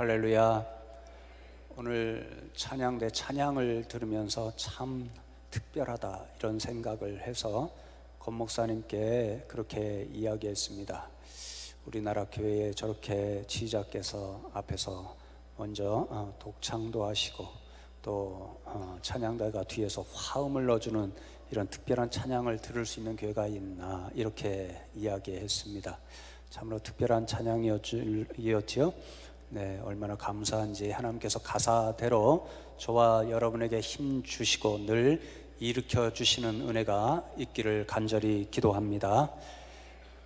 할렐루야. 오늘 찬양 대 찬양을 들으면서 참 특별하다 이런 생각을 해서 권 목사님께 그렇게 이야기했습니다. 우리나라 교회에 저렇게 지휘자께서 앞에서 먼저 어, 독창도 하시고 또 어, 찬양대가 뒤에서 화음을 넣어주는 이런 특별한 찬양을 들을 수 있는 교회가 있나 이렇게 이야기했습니다. 참으로 특별한 찬양이었지요. 네, 얼마나 감사한지 하나님께서 가사대로 저와 여러분에게 힘 주시고 늘 일으켜 주시는 은혜가 있기를 간절히 기도합니다.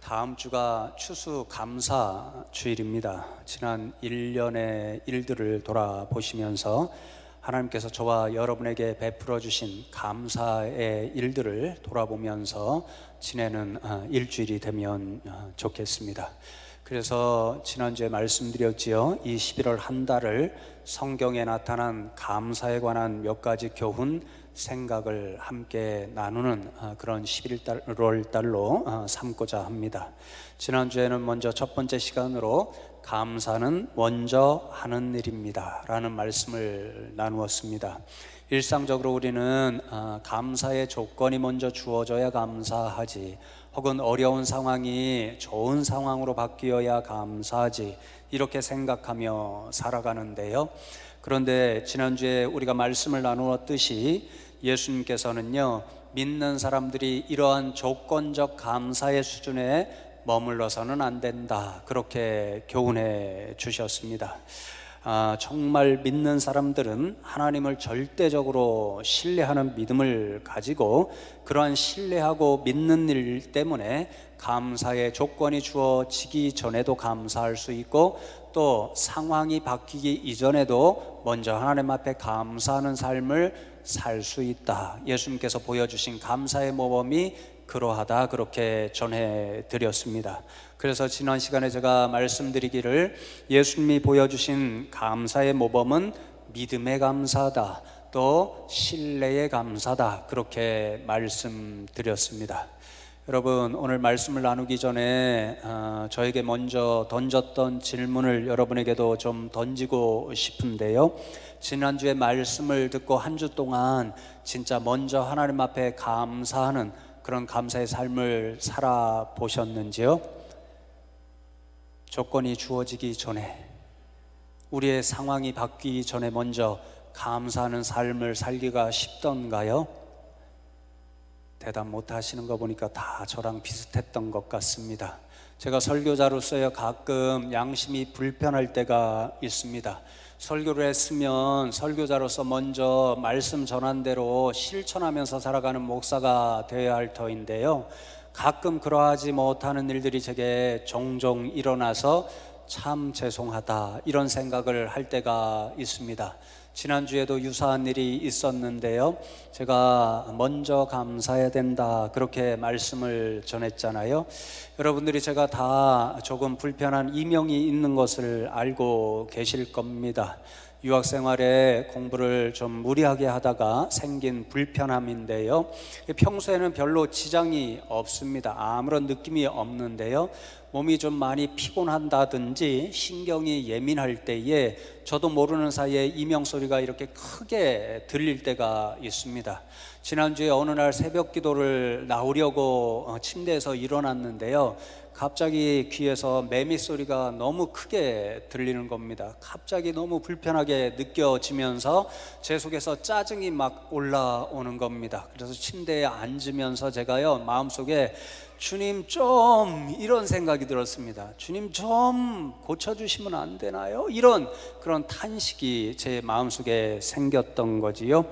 다음 주가 추수 감사 주일입니다. 지난 1년의 일들을 돌아보시면서 하나님께서 저와 여러분에게 베풀어 주신 감사의 일들을 돌아보면서 지내는 어, 일주일이 되면 어, 좋겠습니다. 그래서 지난주에 말씀드렸지요. 이 11월 한 달을 성경에 나타난 감사에 관한 몇 가지 교훈 생각을 함께 나누는 어, 그런 11월 달로 어, 삼고자 합니다. 지난주에는 먼저 첫 번째 시간으로 감사는 먼저 하는 일입니다. 라는 말씀을 나누었습니다. 일상적으로 우리는 어, 감사의 조건이 먼저 주어져야 감사하지 혹은 어려운 상황이 좋은 상황으로 바뀌어야 감사하지 이렇게 생각하며 살아가는데요. 그런데 지난주에 우리가 말씀을 나누었듯이 예수님께서는요, 믿는 사람들이 이러한 조건적 감사의 수준에 머물러서는 안 된다. 그렇게 교훈해 주셨습니다. 아, 정말 믿는 사람들은 하나님을 절대적으로 신뢰하는 믿음을 가지고 그러한 신뢰하고 믿는 일 때문에 감사의 조건이 주어지기 전에도 감사할 수 있고 또 상황이 바뀌기 이전에도 먼저 하나님 앞에 감사하는 삶을 살 수 있다. 예수님께서 보여주신 감사의 모범이 그러하다 그렇게 전해 드렸습니다. 그래서 지난 시간에 제가 말씀드리기를 예수님이 보여주신 감사의 모범은 믿음의 감사다. 또 신뢰의 감사다. 그렇게 말씀드렸습니다. 여러분 오늘 말씀을 나누기 전에 어, 저에게 먼저 던졌던 질문을 여러분에게도 좀 던지고 싶은데요. 지난주에 말씀을 듣고 한 주 동안 진짜 먼저 하나님 앞에 감사하는 그런 감사의 삶을 살아보셨는지요? 조건이 주어지기 전에 우리의 상황이 바뀌기 전에 먼저 감사하는 삶을 살기가 쉽던가요? 대답 못 하시는 거 보니까 다 저랑 비슷했던 것 같습니다. 제가 설교자로서요 가끔 양심이 불편할 때가 있습니다. 설교를 했으면 설교자로서 먼저 말씀 전한 대로 실천하면서 살아가는 목사가 되어야 할 터인데요. 가끔 그러하지 못하는 일들이 제게 종종 일어나서 참 죄송하다 이런 생각을 할 때가 있습니다. 지난주에도 유사한 일이 있었는데요. 제가 먼저 감사해야 된다. 그렇게 말씀을 전했잖아요. 여러분들이 제가 다 조금 불편한 이명이 있는 것을 알고 계실 겁니다. 유학 생활에 공부를 좀 무리하게 하다가 생긴 불편함인데요. 평소에는 별로 지장이 없습니다. 아무런 느낌이 없는데요. 몸이 좀 많이 피곤한다든지 신경이 예민할 때에 저도 모르는 사이에 이명 소리가 이렇게 크게 들릴 때가 있습니다. 지난주에 어느 날 새벽 기도를 나오려고 어, 침대에서 일어났는데요. 갑자기 귀에서 매미 소리가 너무 크게 들리는 겁니다. 갑자기 너무 불편하게 느껴지면서 제 속에서 짜증이 막 올라오는 겁니다. 그래서 침대에 앉으면서 제가요, 마음속에 주님 좀 이런 생각이 들었습니다. 주님 좀 고쳐주시면 안 되나요? 이런 그런 탄식이 제 마음속에 생겼던 거지요.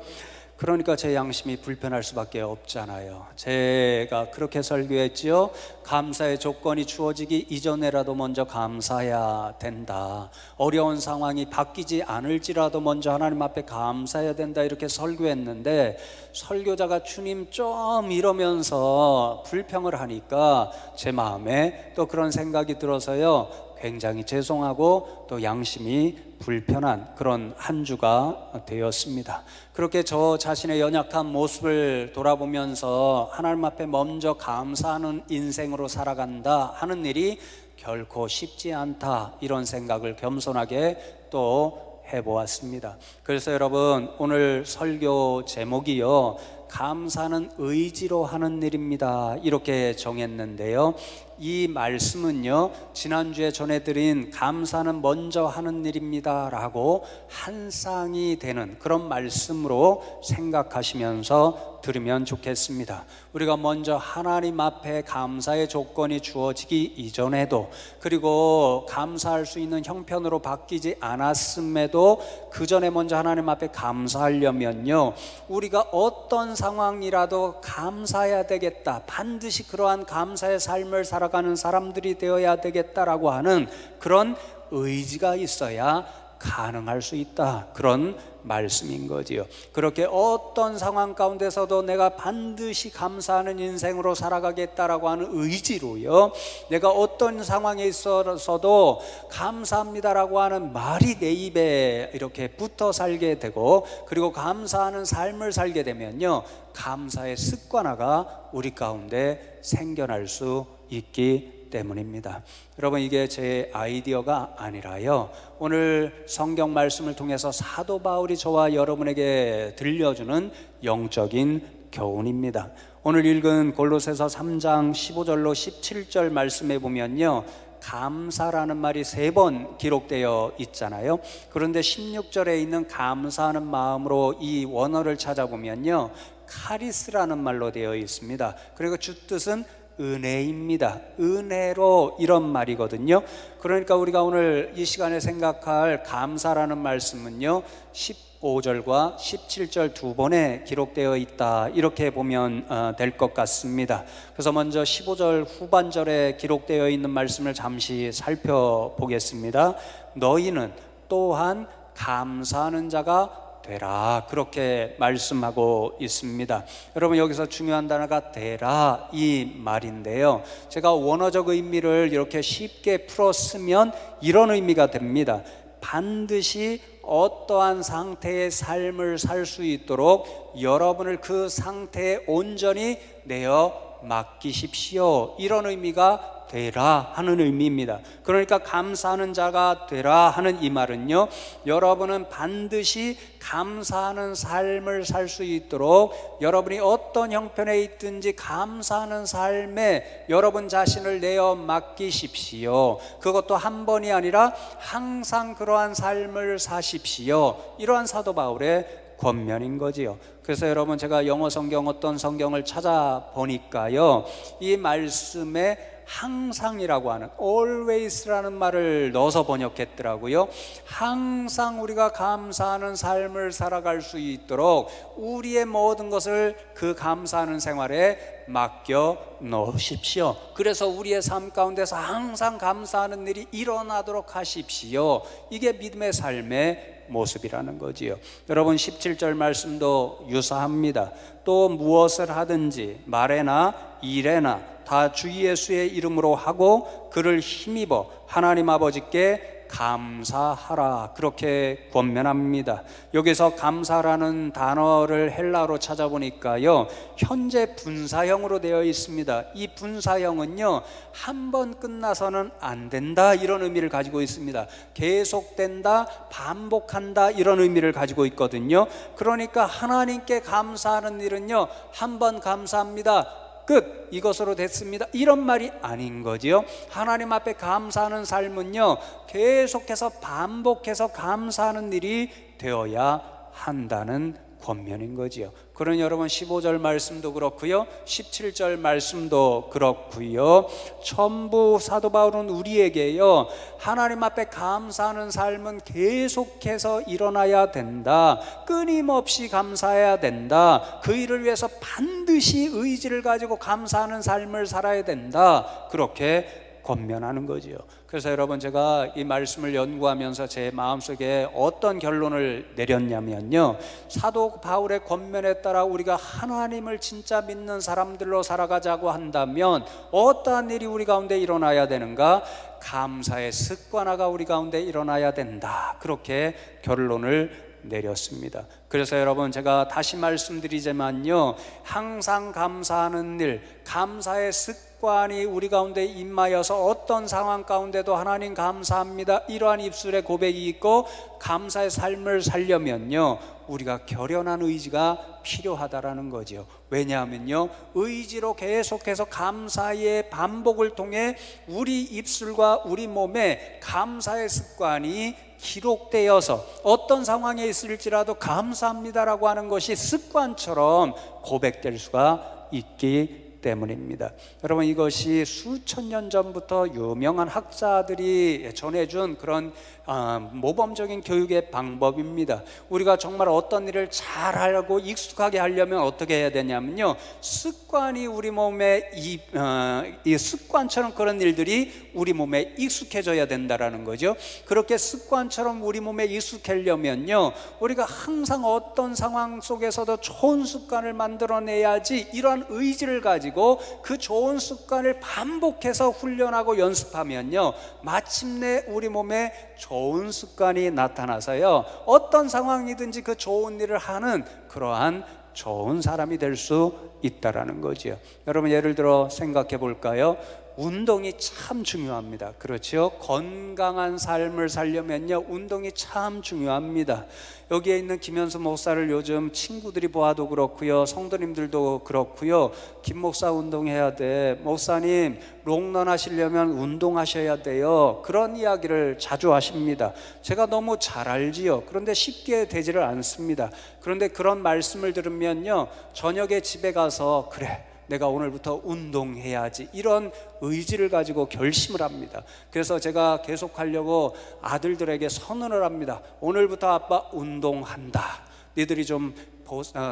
그러니까 제 양심이 불편할 수밖에 없잖아요. 제가 그렇게 설교했지요. 감사의 조건이 주어지기 이전에라도 먼저 감사해야 된다. 어려운 상황이 바뀌지 않을지라도 먼저 하나님 앞에 감사해야 된다. 이렇게 설교했는데 설교자가 주님 좀 이러면서 불평을 하니까 제 마음에 또 그런 생각이 들어서요. 굉장히 죄송하고 또 양심이 불편한 그런 한 주가 되었습니다. 그렇게 저 자신의 연약한 모습을 돌아보면서 하나님 앞에 먼저 감사하는 인생으로 살아간다 하는 일이 결코 쉽지 않다 이런 생각을 겸손하게 또 해보았습니다. 그래서 여러분 오늘 설교 제목이요 감사는 의지로 하는 일입니다 이렇게 정했는데요. 이 말씀은요 지난주에 전해드린 감사는 먼저 하는 일입니다 라고 한 쌍이 되는 그런 말씀으로 생각하시면서 들으면 좋겠습니다 우리가 먼저 하나님 앞에 감사의 조건이 주어지기 이전에도 그리고 감사할 수 있는 형편으로 바뀌지 않았음에도 그 전에 먼저 하나님 앞에 감사하려면요 우리가 어떤 상황이라도 감사해야 되겠다 반드시 그러한 감사의 삶을 살아 살아가는 사람들이 되어야 되겠다라고 하는 그런 의지가 있어야 가능할 수 있다. 그런 말씀인 거지요. 그렇게 어떤 상황 가운데서도 내가 반드시 감사하는 인생으로 살아가겠다라고 하는 의지로요. 내가 어떤 상황에 있어서도 감사합니다라고 하는 말이 내 입에 이렇게 붙어 살게 되고 그리고 감사하는 삶을 살게 되면요. 감사의 습관화가 우리 가운데 생겨날 수 있기 때문입니다. 여러분 이게 제 아이디어가 아니라요. 오늘 성경 말씀을 통해서 사도 바울이 저와 여러분에게 들려주는 영적인 교훈입니다. 오늘 읽은 골로새서 3장 15절로 17절 말씀에 보면요. 감사라는 말이 세 번 기록되어 있잖아요. 그런데 16절에 있는 감사하는 마음으로 이 원어를 찾아보면요. 카리스라는 말로 되어 있습니다. 그리고 주 뜻은 은혜입니다. 은혜로 이런 말이거든요. 그러니까 우리가 오늘 이 시간에 생각할 감사라는 말씀은요. 15절과 17절 두 번에 기록되어 있다. 이렇게 보면 어, 될것 같습니다. 그래서 먼저 15절 후반절에 기록되어 있는 말씀을 잠시 살펴보겠습니다. 너희는 또한 감사하는 자가 되라 그렇게 말씀하고 있습니다. 여러분 여기서 중요한 단어가 되라 이 말인데요. 제가 원어적 의미를 이렇게 쉽게 풀었으면 이런 의미가 됩니다. 반드시 어떠한 상태의 삶을 살 수 있도록 여러분을 그 상태에 온전히 내어 맡기십시오. 이런 의미가 되라 하는 의미입니다. 그러니까 감사하는 자가 되라 하는 이 말은요, 여러분은 반드시 감사하는 삶을 살 수 있도록 여러분이 어떤 형편에 있든지 감사하는 삶에 여러분 자신을 내어 맡기십시오. 그것도 한 번이 아니라 항상 그러한 삶을 사십시오. 이러한 사도 바울의 권면인 거지요. 그래서 여러분 제가 영어 성경 어떤 성경을 찾아보니까요. 이 말씀에 항상이라고 하는 always라는 말을 넣어서 번역했더라고요. 항상 우리가 감사하는 삶을 살아갈 수 있도록 우리의 모든 것을 그 감사하는 생활에 맡겨 놓으십시오. 그래서 우리의 삶 가운데서 항상 감사하는 일이 일어나도록 하십시오. 이게 믿음의 삶의 모습이라는 거지요. 여러분 17절 말씀도 유사합니다. 또 무엇을 하든지 말에나 일에나 다 주 예수의 이름으로 하고 그를 힘입어 하나님 아버지께 감사하라 그렇게 권면합니다. 여기서 감사라는 단어를 헬라로 찾아보니까요 현재 분사형으로 되어 있습니다. 이 분사형은요 한 번 끝나서는 안 된다 이런 의미를 가지고 있습니다. 계속된다, 반복한다 이런 의미를 가지고 있거든요. 그러니까 하나님께 감사하는 일은요 한 번 감사합니다. 끝 이것으로 됐습니다. 이런 말이 아닌 거지요. 하나님 앞에 감사하는 삶은요. 계속해서 반복해서 감사하는 일이 되어야 한다는 권면인 거지요. 그런 여러분 15절 말씀도 그렇고요. 17절 말씀도 그렇고요. 전부 사도 바울은 우리에게요. 하나님 앞에 감사하는 삶은 계속해서 일어나야 된다. 끊임없이 감사해야 된다. 그 일을 위해서 반드시 의지를 가지고 감사하는 삶을 살아야 된다. 그렇게 권면하는 거지요. 그래서 여러분 제가 이 말씀을 연구하면서 제 마음속에 어떤 결론을 내렸냐면요. 사도 바울의 권면에 따라 우리가 하나님을 진짜 믿는 사람들로 살아가자고 한다면 어떠한 일이 우리 가운데 일어나야 되는가? 감사의 습관화가 우리 가운데 일어나야 된다. 그렇게 결론을 내렸습니다. 그래서 여러분 제가 다시 말씀드리지만요. 항상 감사하는 일, 감사의 습관이 우리 가운데 임하여서 어떤 상황 가운데도 하나님 감사합니다. 이러한 입술의 고백이 있고 감사의 삶을 살려면요. 우리가 결연한 의지가 필요하다라는 거죠. 왜냐하면요. 의지로 계속해서 감사의 반복을 통해 우리 입술과 우리 몸에 감사의 습관이 기록되어서 어떤 상황에 있을지라도 감사합니다라고 하는 것이 습관처럼 고백될 수가 있기 때문입니다. 여러분 이것이 수천 년 전부터 유명한 학자들이 전해준 그런 아, 모범적인 교육의 방법입니다. 우리가 정말 어떤 일을 잘 알고 익숙하게 하려면 어떻게 해야 되냐면요. 습관이 우리 몸에 이, 어, 이 습관처럼 그런 일들이 우리 몸에 익숙해져야 된다라는 거죠. 그렇게 습관처럼 우리 몸에 익숙하려면요. 우리가 항상 어떤 상황 속에서도 좋은 습관을 만들어내야지 이러한 의지를 가지고 그 좋은 습관을 반복해서 훈련하고 연습하면요. 마침내 우리 몸에 좋은 습관이 나타나서요. 어떤 상황이든지 그 좋은 일을 하는 그러한 좋은 사람이 될 수 있다라는 거지요. 여러분 예를 들어 생각해 볼까요? 운동이 참 중요합니다. 그렇죠? 건강한 삶을 살려면요, 운동이 참 중요합니다. 여기에 있는 김현수 목사를 요즘 친구들이 보아도 그렇고요, 성도님들도 그렇고요, 김 목사 운동해야 돼. 목사님, 롱런 하시려면 운동하셔야 돼요. 그런 이야기를 자주 하십니다. 제가 너무 잘 알지요. 그런데 쉽게 되지를 않습니다. 그런데 그런 말씀을 들으면요, 저녁에 집에 가서, 그래. 내가 오늘부터 운동해야지 이런 의지를 가지고 결심을 합니다. 그래서 제가 계속 하려고 아들들에게 선언을 합니다. 오늘부터 아빠 운동한다. 니들이 좀 어,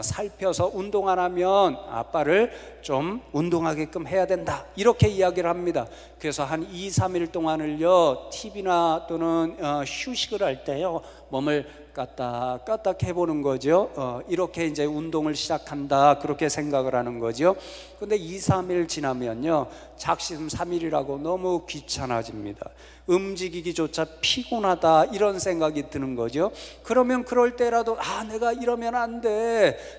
살펴서 운동 안 하면 아빠를 좀 운동하게끔 해야 된다. 이렇게 이야기를 합니다. 그래서 한 2, 3일 동안을요, TV나 또는 어, 휴식을 할 때요, 몸을 까딱 까딱 해보는 거죠. 어, 이렇게 이제 운동을 시작한다 그렇게 생각을 하는 거죠. 근데 2, 3일 지나면요 작심 3일이라고 너무 귀찮아집니다. 움직이기조차 피곤하다 이런 생각이 드는 거죠. 그러면 그럴 때라도 아 내가 이러면 안 돼.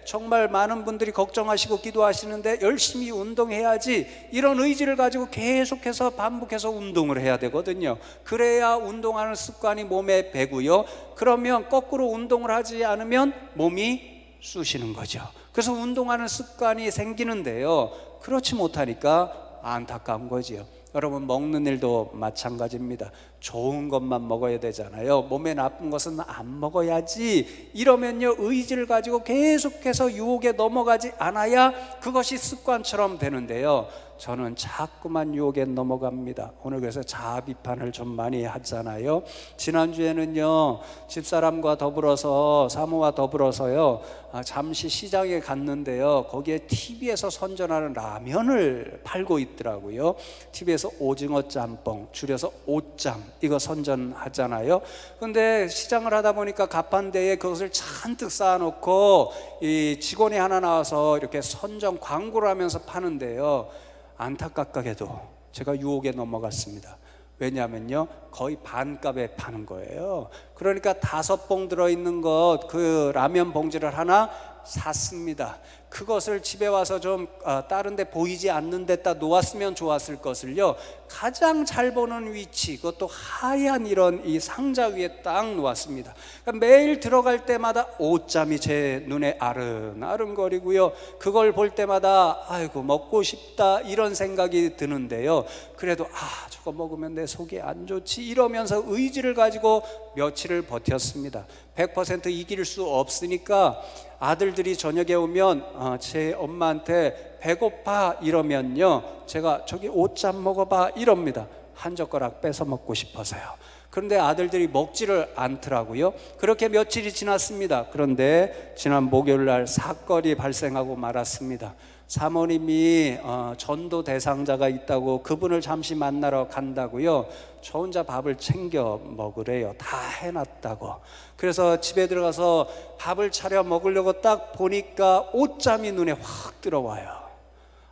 정말 많은 분들이 걱정하시고 기도하시는데 열심히 운동해야지 이런 의지를 가지고 계속해서 반복해서 운동을 해야 되거든요. 그래야 운동하는 습관이 몸에 배고요. 그러면 거꾸로 운동을 하지 않으면 몸이 쑤시는 거죠. 그래서 운동하는 습관이 생기는데요. 그렇지 못하니까 안타까운 거지요. 여러분 먹는 일도 마찬가지입니다. 좋은 것만 먹어야 되잖아요. 몸에 나쁜 것은 안 먹어야지. 이러면요 의지를 가지고 계속해서 유혹에 넘어가지 않아야 그것이 습관처럼 되는데요. 저는 자꾸만 유혹에 넘어갑니다. 오늘 그래서 자아 비판을 좀 많이 하잖아요. 지난주에는요, 집사람과 더불어서, 사모와 더불어서요, 아, 잠시 시장에 갔는데요. 거기에 TV에서 선전하는 라면을 팔고 있더라고요. TV에서 오징어 짬뽕, 줄여서 오짬, 이거 선전하잖아요. 근데 시장을 하다 보니까 가판대에 그것을 잔뜩 쌓아놓고 이 직원이 하나 나와서 이렇게 선전 광고를 하면서 파는데요. 안타깝게도 제가 유혹에 넘어갔습니다. 왜냐하면요, 거의 반값에 파는 거예요. 그러니까 다섯 봉 들어있는 것, 그 라면 봉지를 하나 샀습니다. 그것을 집에 와서 좀 어, 다른 데 보이지 않는 데다 놓았으면 좋았을 것을요. 가장 잘 보는 위치, 그것도 하얀 이런 이 상자 위에 딱 놓았습니다. 그러니까 매일 들어갈 때마다 옷잠이 제 눈에 아른아른거리고요. 그걸 볼 때마다 아이고 먹고 싶다 이런 생각이 드는데요. 그래도 아 저거 먹으면 내 속이 안 좋지 이러면서 의지를 가지고 며칠을 버텼습니다. 100% 이길 수 없으니까 아들들이 저녁에 오면 어, 제 엄마한테 배고파 이러면요. 제가 저기 옷잠 먹어봐 이럽니다. 한 젓가락 뺏어 먹고 싶어서요. 그런데 아들들이 먹지를 않더라고요. 그렇게 며칠이 지났습니다. 그런데 지난 목요일 날 사건이 발생하고 말았습니다 사모님이 어, 전도 대상자가 있다고 그분을 잠시 만나러 간다고요. 저 혼자 밥을 챙겨 먹으래요. 다 해놨다고. 그래서 집에 들어가서 밥을 차려 먹으려고 딱 보니까 옷잠이 눈에 확 들어와요.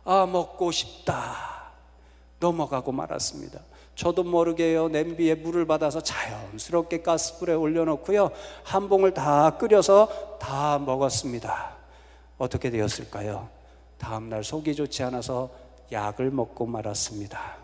아, 먹고 싶다. 넘어가고 말았습니다. 저도 모르게요 냄비에 물을 받아서 자연스럽게 가스불에 올려놓고요 한 봉을 다 끓여서 다 먹었습니다. 어떻게 되었을까요? 다음날 속이 좋지 않아서 약을 먹고 말았습니다.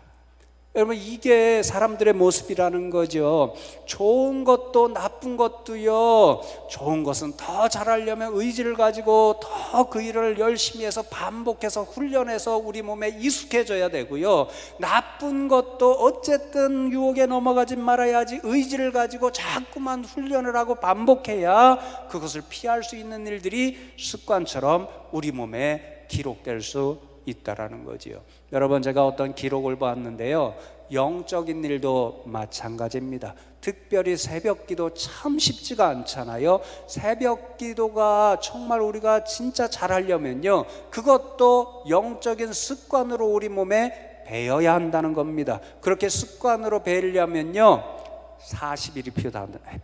여러분 이게 사람들의 모습이라는 거죠. 좋은 것도 나쁜 것도요. 좋은 것은 더 잘하려면 의지를 가지고 더 그 일을 열심히 해서 반복해서 훈련해서 우리 몸에 익숙해져야 되고요. 나쁜 것도 어쨌든 유혹에 넘어가지 말아야지 의지를 가지고 자꾸만 훈련을 하고 반복해야 그것을 피할 수 있는 일들이 습관처럼 우리 몸에 기록될 수 있다라는 거지요. 여러분 제가 어떤 기록을 봤는데요. 영적인 일도 마찬가지입니다. 특별히 새벽 기도 참 쉽지가 않잖아요. 새벽 기도가 정말 우리가 진짜 잘하려면요. 그것도 영적인 습관으로 우리 몸에 배어야 한다는 겁니다. 그렇게 습관으로 배우려면요. 40일이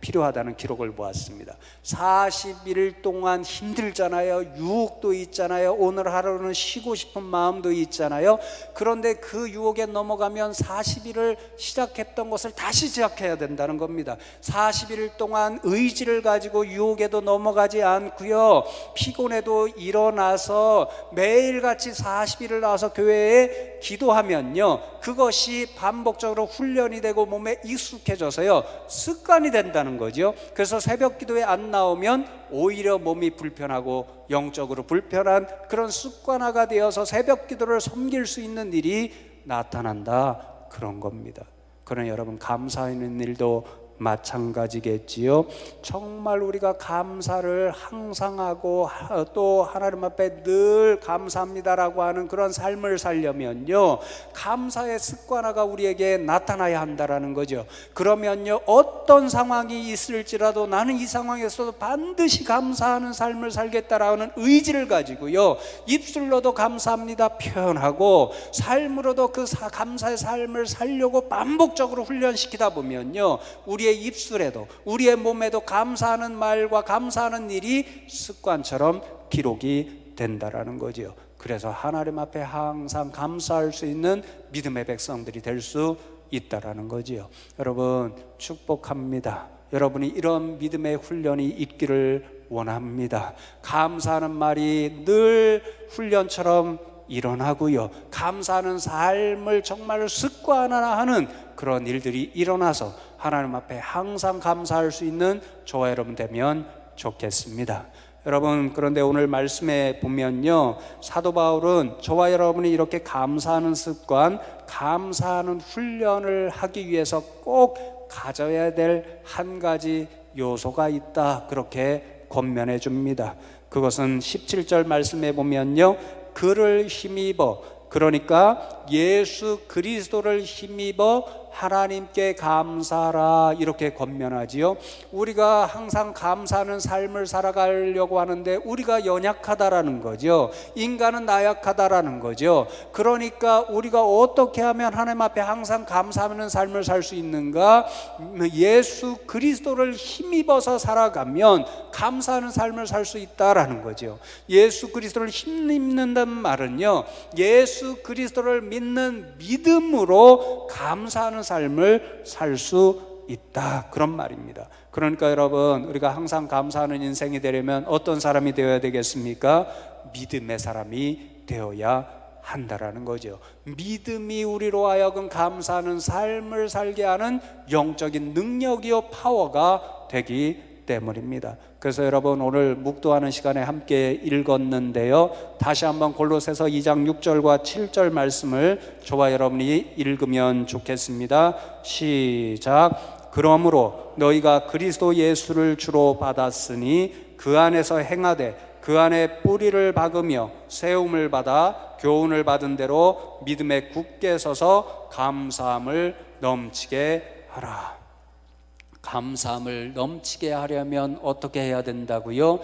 필요하다는 기록을 보았습니다. 40일 동안 힘들잖아요. 유혹도 있잖아요. 오늘 하루는 쉬고 싶은 마음도 있잖아요. 그런데 그 유혹에 넘어가면 40일을 시작했던 것을 다시 시작해야 된다는 겁니다. 40일 동안 의지를 가지고 유혹에도 넘어가지 않고요. 피곤해도 일어나서 매일같이 40일을 나와서 교회에 기도하면요. 그것이 반복적으로 훈련이 되고 몸에 익숙해져서요. 습관이 된다는 거죠. 그래서 새벽 기도에 안 나오면 오히려 몸이 불편하고 영적으로 불편한 그런 습관화가 되어서 새벽 기도를 섬길 수 있는 일이 나타난다. 그런 겁니다. 그러나 여러분 감사하는 일도 마찬가지겠지요. 정말 우리가 감사를 항상 하고 또 하나님 앞에 늘 감사합니다라고 하는 그런 삶을 살려면요. 감사의 습관화가 우리에게 나타나야 한다라는 거죠. 그러면요. 어떤 상황이 있을지라도 나는 이 상황에서도 반드시 감사하는 삶을 살겠다라는 의지를 가지고요. 입술로도 감사합니다 표현하고 삶으로도 그 감사의 삶을 살려고 반복적으로 훈련시키다 보면요. 우리 의 입술에도 우리의 몸에도 감사하는 말과 감사하는 일이 습관처럼 기록이 된다라는 거지요. 그래서 하나님 앞에 항상 감사할 수 있는 믿음의 백성들이 될 수 있다라는 거지요. 여러분 축복합니다. 여러분이 이런 믿음의 훈련이 있기를 원합니다. 감사하는 말이 늘 훈련처럼 일어나고요. 감사하는 삶을 정말 습관화하는 그런 일들이 일어나서 하나님 앞에 항상 감사할 수 있는 저와 여러분 되면 좋겠습니다. 여러분 그런데 오늘 말씀에 보면요 사도 바울은 저와 여러분이 이렇게 감사하는 습관 감사하는 훈련을 하기 위해서 꼭 가져야 될 한 가지 요소가 있다 그렇게 권면해 줍니다 그것은 17절 말씀에 보면요 그를 힘입어 그러니까 예수 그리스도를 힘입어 하나님께 감사라 이렇게 권면하지요. 우리가 항상 감사하는 삶을 살아가려고 하는데 우리가 연약하다라는 거죠. 인간은 나약하다라는 거죠. 그러니까 우리가 어떻게 하면 하나님 앞에 항상 감사하는 삶을 살 수 있는가? 예수 그리스도를 힘입어서 살아가면 감사하는 삶을 살 수 있다라는 거죠. 예수 그리스도를 힘입는다는 말은요. 예수 그리스도를 믿는 믿음으로 감사하는 삶을 살 수 있다. 그런 말입니다. 그러니까 여러분, 우리가 항상 감사하는 인생이 되려면 어떤 사람이 되어야 되겠습니까? 믿음의 사람이 되어야 한다라는 거죠. 믿음이 우리로 하여금 감사하는 삶을 살게 하는 영적인 능력이요 파워가 되기 때문입니다. 그래서 여러분 오늘 묵도하는 시간에 함께 읽었는데요. 다시 한번 골로새서 2장 6절과 7절 말씀을 저와 여러분이 읽으면 좋겠습니다. 시작. 그러므로 너희가 그리스도 예수를 주로 받았으니 그 안에서 행하되 그 안에 뿌리를 박으며 세움을 받아 교훈을 받은 대로 믿음에 굳게 서서 감사함을 넘치게 하라. 감사함을 넘치게 하려면 어떻게 해야 된다고요?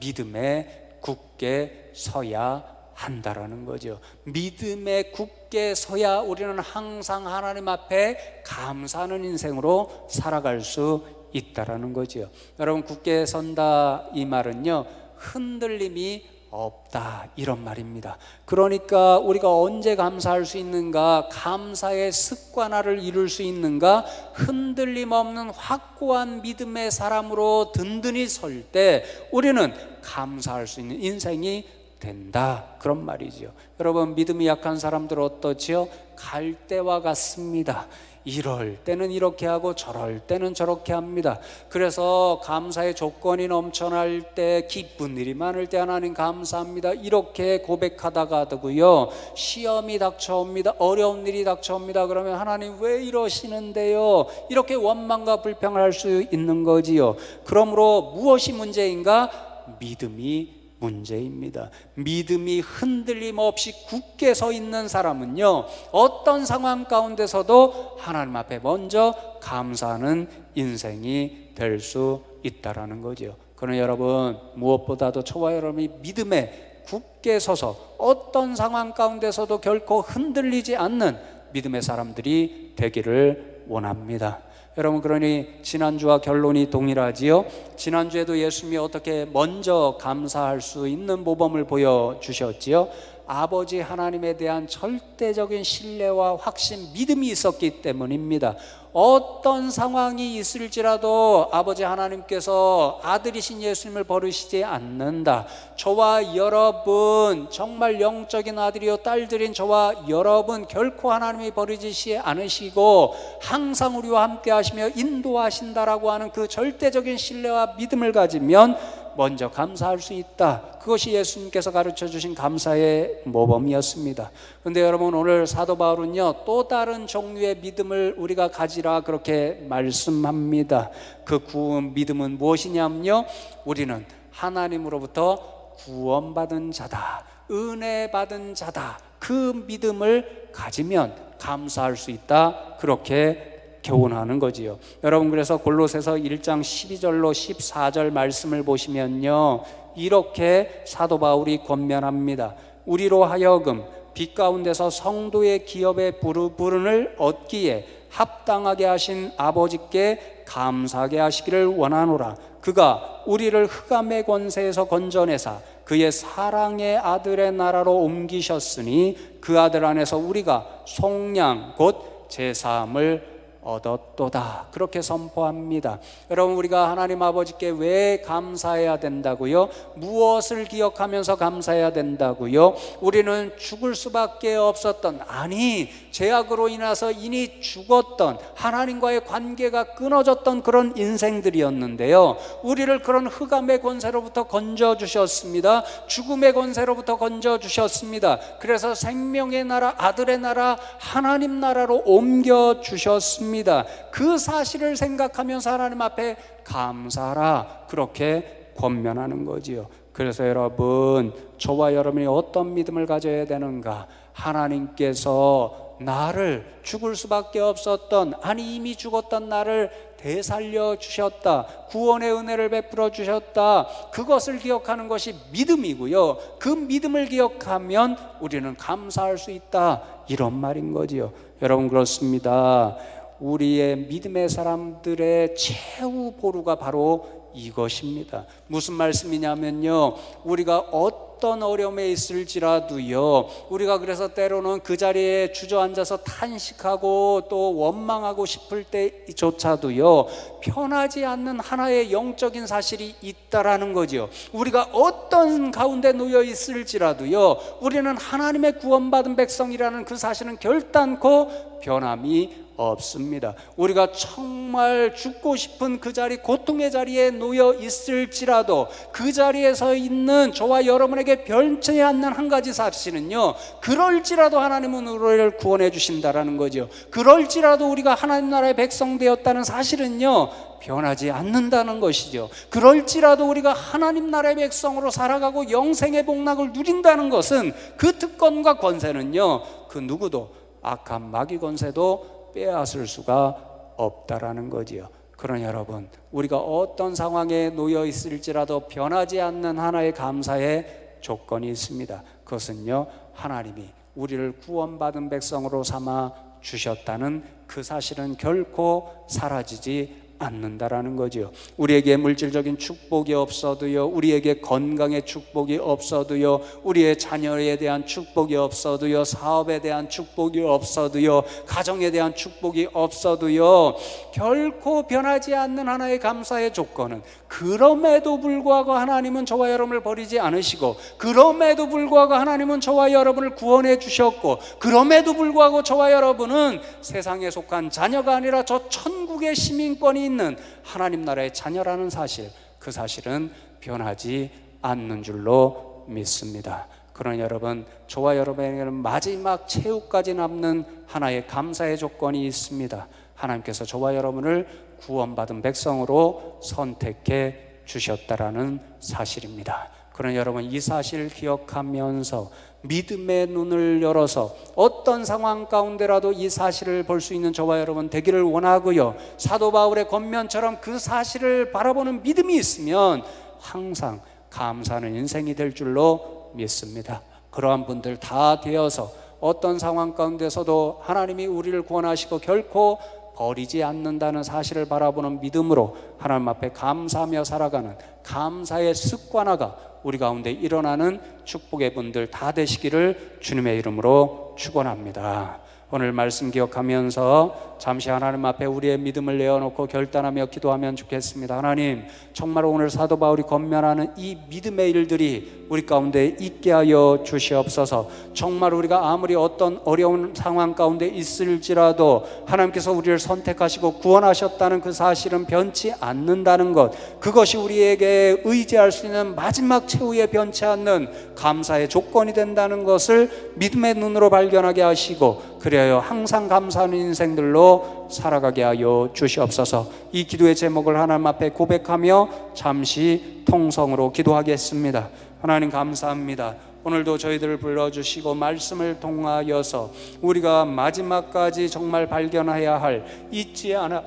믿음에 굳게 서야 한다라는 거죠. 믿음에 굳게 서야 우리는 항상 하나님 앞에 감사하는 인생으로 살아갈 수 있다라는 거죠. 여러분 굳게 선다 이 말은요. 흔들림이 없다 이런 말입니다. 그러니까 우리가 언제 감사할 수 있는가? 감사의 습관화를 이룰 수 있는가? 흔들림 없는 확고한 믿음의 사람으로 든든히 설 때 우리는 감사할 수 있는 인생이 된다 그런 말이죠. 여러분 믿음이 약한 사람들 어떠지요? 갈대와 같습니다. 이럴 때는 이렇게 하고 저럴 때는 저렇게 합니다. 그래서 감사의 조건이 넘쳐날 때 기쁜 일이 많을 때 하나님 감사합니다. 이렇게 고백하다가도고요. 시험이 닥쳐옵니다. 어려운 일이 닥쳐옵니다. 그러면 하나님 왜 이러시는데요? 이렇게 원망과 불평을 할 수 있는 거지요. 그러므로 무엇이 문제인가? 믿음이 문제입니다. 믿음이 흔들림 없이 굳게 서 있는 사람은요, 어떤 상황 가운데서도 하나님 앞에 먼저 감사하는 인생이 될 수 있다라는 거죠. 그러나 여러분, 무엇보다도 저와 여러분이 믿음에 굳게 서서 어떤 상황 가운데서도 결코 흔들리지 않는 믿음의 사람들이 되기를 원합니다. 여러분 그러니 지난주와 결론이 동일하지요. 지난주에도 예수님이 어떻게 먼저 감사할 수 있는 모범을 보여 주셨지요. 아버지 하나님에 대한 절대적인 신뢰와 확신, 믿음이 있었기 때문입니다. 어떤 상황이 있을지라도 아버지 하나님께서 아들이신 예수님을 버리시지 않는다. 저와 여러분, 정말 영적인 아들이요 딸들인 저와 여러분 결코 하나님이 버리지 않으시고 항상 우리와 함께 하시며 인도하신다라고 하는 그 절대적인 신뢰와 믿음을 가지면 먼저 감사할 수 있다. 그것이 예수님께서 가르쳐 주신 감사의 모범이었습니다. 그런데 여러분 오늘 사도 바울은요 또 다른 종류의 믿음을 우리가 가지라 그렇게 말씀합니다. 그 구원 믿음은 무엇이냐면요 우리는 하나님으로부터 구원받은 자다. 은혜 받은 자다. 그 믿음을 가지면 감사할 수 있다. 그렇게 교훈하는 거지요. 여러분 그래서 골로새서 1장 12절로 14절 말씀을 보시면요. 이렇게 사도 바울이 권면합니다. 우리로 하여금 빛 가운데서 성도의 기업의 부르부른을 얻기에 합당하게 하신 아버지께 감사하게 하시기를 원하노라. 그가 우리를 흑암의 권세에서 건져내사 그의 사랑의 아들의 나라로 옮기셨으니 그 아들 안에서 우리가 속량 곧 제사함을 얻었도다. 그렇게 선포합니다. 여러분, 우리가 하나님 아버지께 왜 감사해야 된다고요? 무엇을 기억하면서 감사해야 된다고요? 우리는 죽을 수밖에 없었던, 아니, 죄악으로 인해서 이니 죽었던, 하나님과의 관계가 끊어졌던 그런 인생들이었는데요. 우리를 그런 흑암의 권세로부터 건져주셨습니다. 죽음의 권세로부터 건져주셨습니다. 그래서 생명의 나라, 아들의 나라, 하나님 나라로 옮겨주셨습니다. 있습니다. 그 사실을 생각하면서 하나님 앞에 감사하라. 그렇게 권면하는 거지요. 그래서 여러분, 저와 여러분이 어떤 믿음을 가져야 되는가? 하나님께서 나를 죽을 수밖에 없었던, 아니 이미 죽었던 나를 되살려 주셨다. 구원의 은혜를 베풀어 주셨다. 그것을 기억하는 것이 믿음이고요. 그 믿음을 기억하면 우리는 감사할 수 있다. 이런 말인 거지요. 여러분 그렇습니다. 우리의 믿음의 사람들의 최후 보루가 바로 이것입니다. 무슨 말씀이냐면요. 우리가 어떤 어려움에 있을지라도요. 우리가 그래서 때로는 그 자리에 주저앉아서 탄식하고 또 원망하고 싶을 때조차도요. 편하지 않는 하나의 영적인 사실이 있다라는 거죠. 우리가 어떤 가운데 놓여 있을지라도요. 우리는 하나님의 구원받은 백성이라는 그 사실은 결단코 변함이 없습니다. 우리가 정말 죽고 싶은 그 자리, 고통의 자리에 놓여 있을지라도 그 자리에서 있는 저와 여러분에게 변치 않는 한 가지 사실은요. 그럴지라도 하나님은 우리를 구원해 주신다라는 거죠. 그럴지라도 우리가 하나님 나라의 백성 되었다는 사실은요. 변하지 않는다는 것이죠. 그럴지라도 우리가 하나님 나라의 백성으로 살아가고 영생의 복락을 누린다는 것은 그 특권과 권세는요. 그 누구도 악한 마귀 권세도 빼앗을 수가 없다라는 거지요. 그러나 여러분, 우리가 어떤 상황에 놓여 있을지라도 변하지 않는 하나의 감사의 조건이 있습니다. 그것은요, 하나님이 우리를 구원받은 백성으로 삼아 주셨다는 그 사실은 결코 사라지지 않는다라는 거지요. 우리에게 물질적인 축복이 없어도요, 우리에게 건강의 축복이 없어도요, 우리의 자녀에 대한 축복이 없어도요, 사업에 대한 축복이 없어도요, 가정에 대한 축복이 없어도요, 결코 변하지 않는 하나의 감사의 조건은 그럼에도 불구하고 하나님은 저와 여러분을 버리지 않으시고, 그럼에도 불구하고 하나님은 저와 여러분을 구원해 주셨고, 그럼에도 불구하고 저와 여러분은 세상에 속한 자녀가 아니라 저 천국의 시민권이 있는 하나님 나라의 자녀라는 사실, 그 사실은 변하지 않는 줄로 믿습니다. 그러나 여러분, 저와 여러분에게는 마지막 최후까지 남는 하나의 감사의 조건이 있습니다. 하나님께서 저와 여러분을 구원받은 백성으로 선택해 주셨다라는 사실입니다. 그러나 여러분 이 사실을 기억하면서 믿음의 눈을 열어서 어떤 상황 가운데라도 이 사실을 볼 수 있는 저와 여러분 되기를 원하고요. 사도 바울의 겉면처럼 그 사실을 바라보는 믿음이 있으면 항상 감사하는 인생이 될 줄로 믿습니다. 그러한 분들 다 되어서 어떤 상황 가운데서도 하나님이 우리를 구원하시고 결코 버리지 않는다는 사실을 바라보는 믿음으로 하나님 앞에 감사하며 살아가는 감사의 습관화가 우리 가운데 일어나는 축복의 분들 다 되시기를 주님의 이름으로 축원합니다. 오늘 말씀 기억하면서 잠시 하나님 앞에 우리의 믿음을 내어놓고 결단하며 기도하면 좋겠습니다. 하나님, 정말 오늘 사도 바울이 건면하는 이 믿음의 일들이 우리 가운데 있게 하여 주시옵소서. 정말 우리가 아무리 어떤 어려운 상황 가운데 있을지라도 하나님께서 우리를 선택하시고 구원하셨다는 그 사실은 변치 않는다는 것. 그것이 우리에게 의지할 수 있는 마지막 최후의 변치 않는 감사의 조건이 된다는 것을 믿음의 눈으로 발견하게 하시고 그래요 항상 감사하는 인생들로 살아가게 하여 주시옵소서. 이 기도의 제목을 하나님 앞에 고백하며 잠시 통성으로 기도하겠습니다. 하나님 감사합니다. 오늘도 저희들을 불러주시고 말씀을 통하여서 우리가 마지막까지 정말 발견해야 할 잊지 않아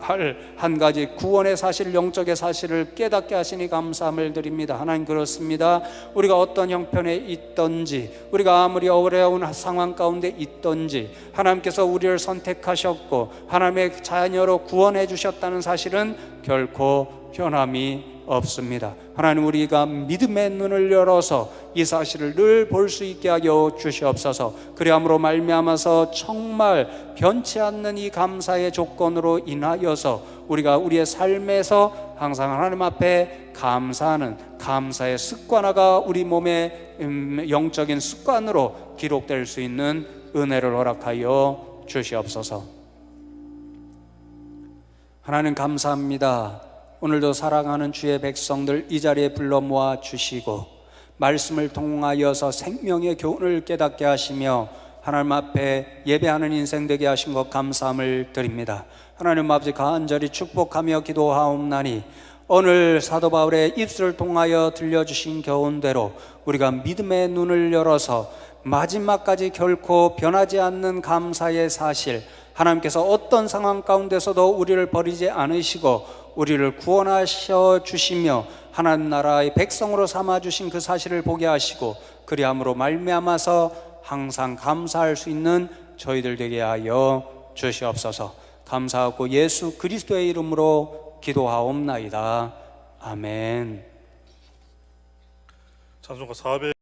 할 한 가지 구원의 사실, 영적의 사실을 깨닫게 하시니 감사함을 드립니다. 하나님 그렇습니다. 우리가 어떤 형편에 있던지, 우리가 아무리 어려운 상황 가운데 있던지, 하나님께서 우리를 선택하셨고 하나님의 자녀로 구원해 주셨다는 사실은 결코 변함이 없습니다. 하나님 우리가 믿음의 눈을 열어서 이 사실을 늘 볼 수 있게 하여 주시옵소서. 그리함으로 말미암아서 정말 변치 않는 이 감사의 조건으로 인하여서 우리가 우리의 삶에서 항상 하나님 앞에 감사하는 감사의 습관화가 우리 몸의 음, 영적인 습관으로 기록될 수 있는 은혜를 허락하여 주시옵소서. 하나님 감사합니다. 오늘도 사랑하는 주의 백성들 이 자리에 불러 모아 주시고 말씀을 통하여서 생명의 교훈을 깨닫게 하시며 하나님 앞에 예배하는 인생 되게 하신 것 감사함을 드립니다. 하나님 아버지 간절히 축복하며 기도하옵나니 오늘 사도 바울의 입술을 통하여 들려주신 교훈대로 우리가 믿음의 눈을 열어서 마지막까지 결코 변하지 않는 감사의 사실 하나님께서 어떤 상황 가운데서도 우리를 버리지 않으시고 우리를 구원하셔 주시며 하나님 나라의 백성으로 삼아 주신 그 사실을 보게 하시고 그리함으로 말미암아서 항상 감사할 수 있는 저희들 되게 하여 주시옵소서. 감사하고 예수 그리스도의 이름으로 기도하옵나이다. 아멘. 찬송가 400